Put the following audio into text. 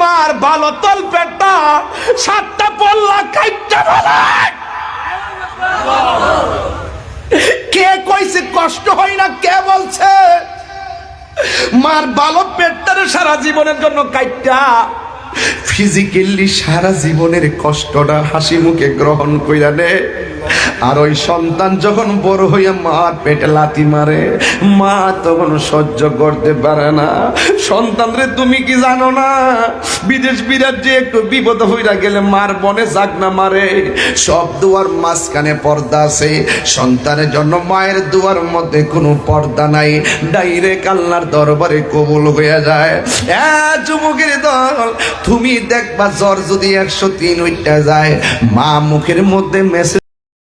তোমার বালতল পেটটা সাতটা পল্লা কাইটা বলে। কে কইছে কষ্ট হয় না, কে বলছে? মার ভালো পেটটারে সারা জীবনের জন্য কাইটা ফিজিক্যালি সারা জীবনের কষ্টটা হাসি মুখে গ্রহণ কইরা নে। আর ওই সন্তান যখন বড় হইয়া মার পেটে লাথি মারে, মা তখন সহ্য করতে পারে না। সন্তান রে, তুমি কি জানো না? বিদেশ বিরাট যে একটু বিপদ হইরা গেলে মার বনে জাগ না মারে। সব দুয়ার মাঝখানে পর্দা আছে। সন্তানের জন্য মায়ের দুয়ার মধ্যে কোনো পর্দা নাই। ডাইরেক্ট আল্লাহর দরবারে কবুল হয়ে যায়। যুবকের দল, তুমি দেখবা জ্বর যদি একশো তিন উইটা যায়। মা মুখের মধ্যে মেসেজ